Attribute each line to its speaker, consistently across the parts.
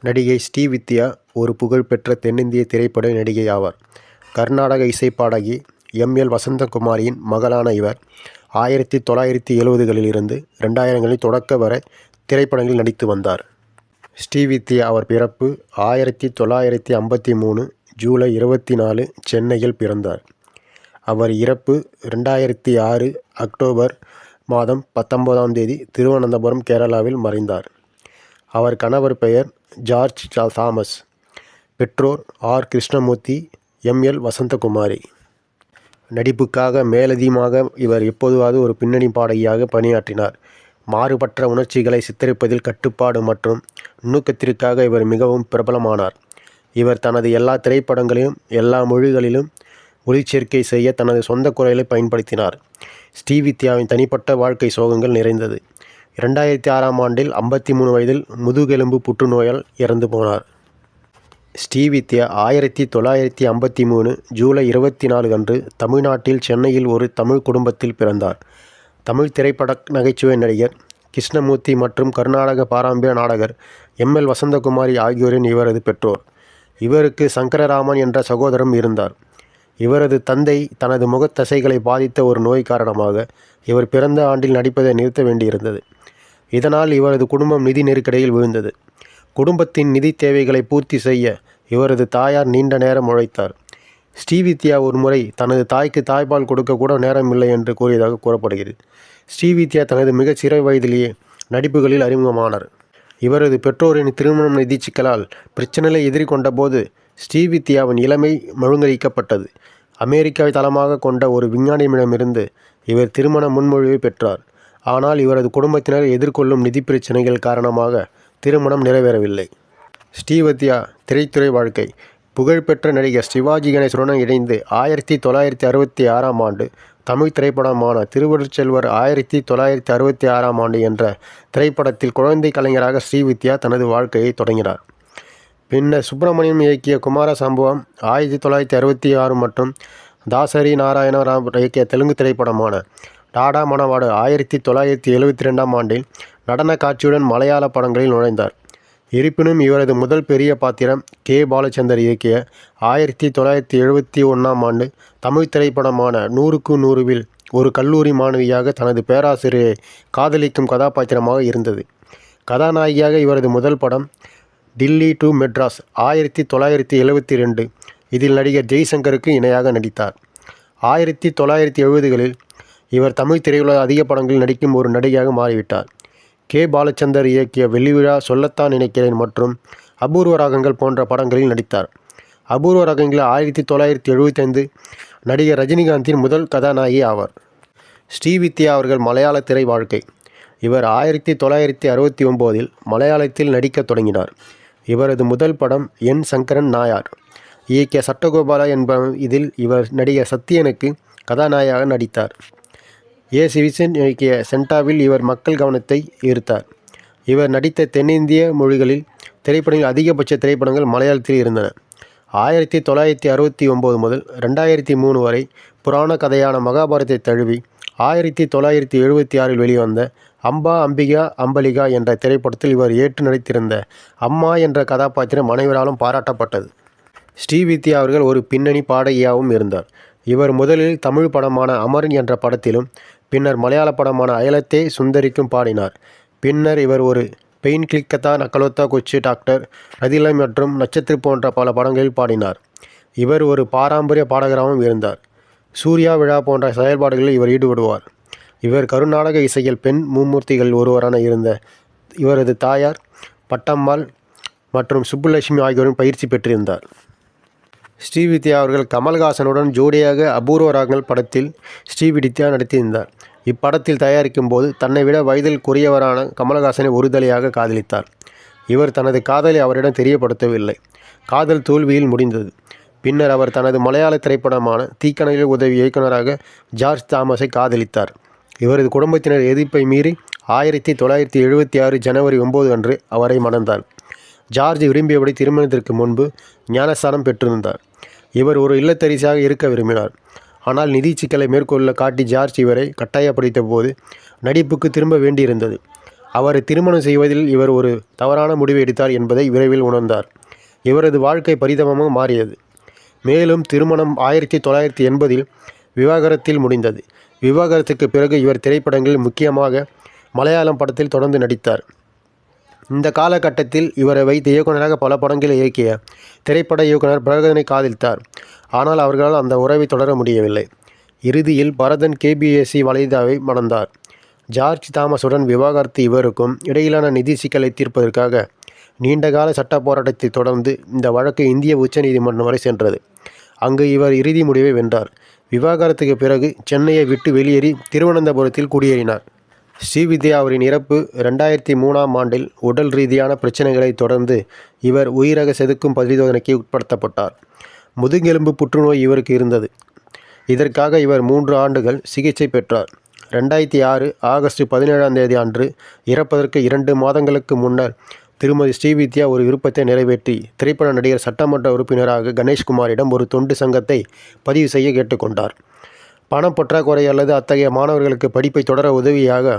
Speaker 1: நடிகை ஸ்ரீவித்யா ஒரு புகழ்பெற்ற தென்னிந்திய திரைப்பட நடிகை ஆவார். கர்நாடக இசைப் பாடகி எம். எல். வசந்தகுமாரியின் மகளான இவர், ஆயிரத்தி தொள்ளாயிரத்தி எழுபதுகளில் இருந்து தொடக்க வரை திரைப்படங்களில் நடித்து வந்தார். ஸ்ரீவித்யா அவர் பிறப்பு ஆயிரத்தி தொள்ளாயிரத்தி ஐம்பத்தி மூணு ஜூலை இருபத்தி நாலு சென்னையில் பிறந்தார். அவர் இறப்பு ரெண்டாயிரத்தி ஆறு அக்டோபர் மாதம் பத்தொன்பதாம் தேதி திருவனந்தபுரம், கேரளாவில் மறைந்தார். அவர் கணவர் பெயர் ஜார்ஜ் தாமஸ். பெற்றோர் ஆர். கிருஷ்ணமூர்த்தி, எம்எல் வசந்தகுமாரி. நடிப்புக்காக மேலதிகமாக இவர் எப்போதுவாவது ஒரு பின்னணி பாடகியாக பணியாற்றினார். மாறுபட்ட உணர்ச்சிகளை சித்தரிப்பதில் கட்டுப்பாடு மற்றும் நுணுக்கத்திற்காக இவர் மிகவும் பிரபலமானார். இவர் தனது எல்லா திரைப்படங்களிலும் எல்லா மொழிகளிலும் ஒளிச்சேர்க்கை செய்ய தனது சொந்த குரலை பயன்படுத்தினார். ஸ்ரீவித்யாவின் தனிப்பட்ட வாழ்க்கை சோகங்கள் நிறைந்தது. இரண்டாயிரத்தி ஆறாம் ஆண்டில் ஐம்பத்தி மூணு வயதில் முதுகெலும்பு புற்றுநோயால் இறந்து போனார். ஸ்ரீவித்யா ஆயிரத்தி தொள்ளாயிரத்தி ஐம்பத்தி மூணு ஜூலை இருபத்தி நாலு அன்று தமிழ்நாட்டில் சென்னையில் ஒரு தமிழ் குடும்பத்தில் பிறந்தார். தமிழ் திரைப்பட நகைச்சுவை நடிகர் கிருஷ்ணமூர்த்தி மற்றும் கர்நாடக பாரம்பரிய நாடகர் எம். எல். வசந்தகுமாரி ஆகியோரின் இவரது பெற்றோர். இவருக்கு சங்கரராமன் என்ற சகோதரம் இருந்தார். இவரது தந்தை தனது முகத்தசைகளை பாதித்த ஒரு நோய் காரணமாக இவர் பிறந்த ஆண்டில் நடிப்பதை நிறுத்த வேண்டியிருந்தது. இதனால் இவரது குடும்பம் நிதி நெருக்கடியில் விழுந்தது குடும்பத்தின் நிதி தேவைகளை பூர்த்தி செய்ய இவரது தாயார் நீண்ட நேரம் உழைத்தார். ஸ்ரீவித்யா ஒருமுறை தனது தாய்க்கு தாய்ப்பால் கொடுக்க கூட நேரமில்லை என்று கூறியதாக கூறப்படுகிறது. ஸ்ரீவித்யா தனது மிகச் சிறு வயதிலேயே நடிப்புகளில் அறிமுகமானார். இவரது பெற்றோரின் திருமணம் நிதி சிக்கலால் பிரச்சனைகளை எதிர்கொண்ட போது ஸ்ரீவித்யாவின் இளமை மழுங்கடிக்கப்பட்டது. அமெரிக்காவை தளமாகக் கொண்ட ஒரு விஞ்ஞானியிடமிருந்து இவர் திருமண முன்மொழிவை பெற்றார். ஆனால் இவரது குடும்பத்தினர் எதிர்கொள்ளும் நிதி பிரச்சனைகள் காரணமாக திருமணம் நிறைவேறவில்லை. ஸ்ரீவத்யா திரைத்துறை வாழ்க்கை புகழ்பெற்ற நடிகர் சிவாஜி கணேசனுடன் இணைந்து ஆயிரத்தி தொள்ளாயிரத்தி அறுபத்தி ஆறாம் ஆண்டு தமிழ் திரைப்படமான திருவருட்செல்வர் ஆயிரத்தி தொள்ளாயிரத்தி அறுபத்தி ஆறாம் ஆண்டு என்ற திரைப்படத்தில் குழந்தைக் கலைஞராக ஸ்ரீவித்யா தனது வாழ்க்கையைத் தொடங்கினார். பின்னர் சுப்பிரமணியம் இயக்கிய குமார சம்பவம் ஆயிரத்தி தொள்ளாயிரத்தி அறுபத்தி ஆறு மற்றும் தாசரி நாராயண ராம் இயக்கிய தெலுங்கு திரைப்படமான டாடா மணவாடு ஆயிரத்தி தொள்ளாயிரத்தி எழுபத்தி ரெண்டாம் ஆண்டில் நடன காட்சியுடன் மலையாள படங்களில் நுழைந்தார். இருப்பினும் இவரது முதல் பெரிய பாத்திரம் கே. பாலச்சந்தர் இயக்கிய ஆயிரத்தி தொள்ளாயிரத்தி எழுபத்தி ஒன்றாம் ஆண்டு தமிழ் திரைப்படமான நூறுக்கு நூறுவில் ஒரு கல்லூரி மாணவியாக தனது பேராசிரியரை காதலிக்கும் கதாபாத்திரமாக இருந்தது. கதாநாயகியாக இவரது முதல் படம் டில்லி டு மெட்ராஸ் ஆயிரத்தி தொள்ளாயிரத்தி எழுபத்தி ரெண்டு இதில் நடிகர் ஜெய்சங்கருக்கு இணையாக நடித்தார். ஆயிரத்தி தொள்ளாயிரத்தி எழுபதுகளில் இவர் தமிழ் திரையுலக அதிக படங்களில் நடிக்கும் ஒரு நடிகையாக மாறிவிட்டார். கே. பாலச்சந்தர் இயக்கிய வெள்ளிவிழா, சொல்லத்தான் நினைக்கிறேன் மற்றும் அபூர்வ ராகங்கள் போன்ற படங்களில் நடித்தார். அபூர்வ ராகங்களில் ஆயிரத்தி தொள்ளாயிரத்தி எழுபத்தைந்து நடிகர் ரஜினிகாந்தின் முதல் கதாநாயகி ஆவார். ஸ்ரீவித்யா அவர்கள் மலையாள திரை வாழ்க்கை இவர் ஆயிரத்தி தொள்ளாயிரத்தி அறுபத்தி ஒம்போதில் மலையாளத்தில் நடிக்கத் தொடங்கினார். இவரது முதல் படம் என். சங்கரன் நாயார் இயக்கிய சட்டகோபாலா என்பவன் இதில் இவர் நடிகர் சத்யனுக்கு கதாநாயகனாக நடித்தார். ஏ. சிவிசன் இயக்கிய சென்டாவில் இவர் மக்கள் கவனத்தை ஈர்த்தார். இவர் நடித்த தென்னிந்திய மொழிகளில் திரைப்படங்களில் அதிகபட்ச திரைப்படங்கள் மலையாளத்தில் இருந்தன. ஆயிரத்தி தொள்ளாயிரத்தி அறுபத்தி ஒம்பது முதல் ரெண்டாயிரத்தி மூணு வரை புராண கதையான மகாபாரதத்தை தழுவி ஆயிரத்தி தொள்ளாயிரத்தி எழுபத்தி ஆறில் வெளிவந்த அம்பா அம்பிகா அம்பலிகா என்ற திரைப்படத்தில் இவர் ஏற்று நடித்திருந்த அம்மா என்ற கதாபாத்திரம் அனைவராலும் பாராட்டப்பட்டது. ஸ்ரீவித்யா அவர்கள் ஒரு பின்னணி பாடகியாகவும் இருந்தார். இவர் முதலில் தமிழ் படமான அமரன் என்ற படத்திலும் பின்னர் மலையாள படமான அயலத்தே சுந்தரிக்கும் பாடினார். பின்னர் இவர் ஒரு பெயின் கிளிக்கத்தா நக்கலோத்தா கொச்சி டாக்டர் ரதிலை மற்றும் நட்சத்திரம் போன்ற பல படங்களில் பாடினார். இவர் ஒரு பாரம்பரிய பாடகராகவும் இருந்தார். சூர்யா விழா போன்ற செயல்பாடுகளில் இவர் ஈடுபடுவார். இவர் கருநாடக இசையில் பெண் மும்மூர்த்திகள் ஒருவரான இருந்த இவரது தாயார் பட்டம்மாள் மற்றும் சுப்புலட்சுமி ஆகியோரும் பயிற்சி பெற்றிருந்தார். ஸ்ரீவித்யா அவர்கள் கமல்ஹாசனுடன் ஜோடியாக அபூர்வ ராகங்கள் படத்தில் ஸ்ரீவித்யா நடித்திருந்தார். இப்படத்தில் தயாரிக்கும் போது தன்னை விட வயதில் குறையவரான கமல்ஹாசனை ஒருதலையாக காதலித்தார். இவர் தனது காதலை அவரிடம் தெரியப்படுத்தவில்லை. காதல் தோல்வியில் முடிந்தது. பின்னர் அவர் தனது மலையாள திரைப்படமான தீக்கணையில் உதவி இயக்குனராக ஜார்ஜ் தாமஸை காதலித்தார். இவரது குடும்பத்தினர் எதிர்ப்பை மீறி ஆயிரத்தி தொள்ளாயிரத்தி எழுபத்தி ஆறு ஜனவரி ஒன்பது அன்று அவரை மணந்தார். ஜார்ஜ் விரும்பியபடி திருமணத்திற்கு முன்பு ஞானஸ்தானம் பெற்றிருந்தார். இவர் ஒரு இல்லத்தரிசியாக இருக்க விரும்பினார். ஆனால் நிதி சிக்கலை மேற்கொள்ள காட்டி ஜார்ஜ் இவரை கட்டாயப்படுத்த போது நடிப்புக்கு திரும்ப வேண்டியிருந்தது. அவரை திருமணம் செய்வதில் இவர் ஒரு தவறான முடிவு எடுத்தார் என்பதை விரைவில் உணர்ந்தார் இவரது வாழ்க்கை பரிதமமாக மாறியது மேலும் திருமணம் ஆயிரத்தி தொள்ளாயிரத்தி எண்பதில் விவாகரத்தில் முடிந்தது விவாகரத்துக்கு பிறகு இவர் திரைப்படங்களில் முக்கியமாக மலையாளம் படத்தில் தொடர்ந்து நடித்தார். இந்த காலகட்டத்தில் இவரை வைத்து இயக்குனராக பல படங்களை இயக்கிய திரைப்பட இயக்குனர் பரதனை காதலித்தார். ஆனால் அவர்களால் அந்த உறவை தொடர முடியவில்லை. இறுதியில் பரதன் கேபிஎஸ்சி வலைதாவை மணந்தார். ஜார்ஜ் தாமஸுடன் விவாகரத்து இவருக்கும் இடையிலான நிதி சிக்கலை தீர்ப்பதற்காக நீண்டகால சட்ட போராட்டத்தை தொடர்ந்து இந்த வழக்கு இந்திய உச்சநீதிமன்றம் வரை சென்றது. அங்கு இவர் இறுதி முடிவை வென்றார். விவாகரத்துக்கு பிறகு சென்னையை விட்டு வெளியேறி திருவனந்தபுரத்தில் குடியேறினார். ஸ்ரீவித்யா அவரின் இறப்பு ரெண்டாயிரத்தி மூணாம் ஆண்டில் உடல் ரீதியான பிரச்சனைகளை தொடர்ந்து இவர் உயிரக செதுக்கும் பரிசோதனைக்கு உட்படுத்தப்பட்டார். முதுகெலும்பு புற்றுநோய் இவருக்கு இருந்தது. இதற்காக இவர் மூன்று ஆண்டுகள் சிகிச்சை பெற்றார். ரெண்டாயிரத்தி ஆறு ஆகஸ்ட் பதினேழாம் தேதி அன்று இறப்பதற்கு இரண்டு மாதங்களுக்கு முன்னர் திருமதி ஸ்ரீவித்யா ஒரு விருப்பத்தை நிறைவேற்றி திரைப்பட நடிகர் சட்டமன்ற உறுப்பினராக கணேஷ்குமாரிடம் ஒரு தொண்டு சங்கத்தை பதிவு செய்ய கேட்டுக்கொண்டார். பணம் பற்றாக்குறை அல்லது அத்தகைய மாணவர்களுக்கு படிப்பை தொடர உதவியாக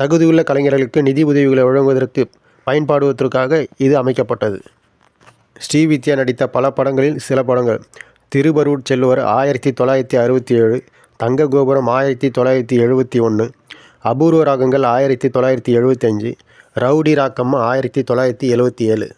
Speaker 1: தகுதியுள்ள கலைஞர்களுக்கு நிதி உதவிகளை வழங்குவதற்கு பயன்பாடுவதற்காக இது அமைக்கப்பட்டது. ஸ்ரீவித்யா நடித்த பல படங்களில் சில படங்கள் திருபரூர் செல்வர் ஆயிரத்தி தொள்ளாயிரத்தி அறுபத்தி ஏழு தங்க கோபுரம் ஆயிரத்தி தொள்ளாயிரத்தி எழுபத்தி ஒன்று அபூர்வ ராகங்கள் ஆயிரத்தி தொள்ளாயிரத்தி எழுபத்தஞ்சு ரவுடி ராக்கம்மா ஆயிரத்தி தொள்ளாயிரத்தி எழுபத்தி ஏழு.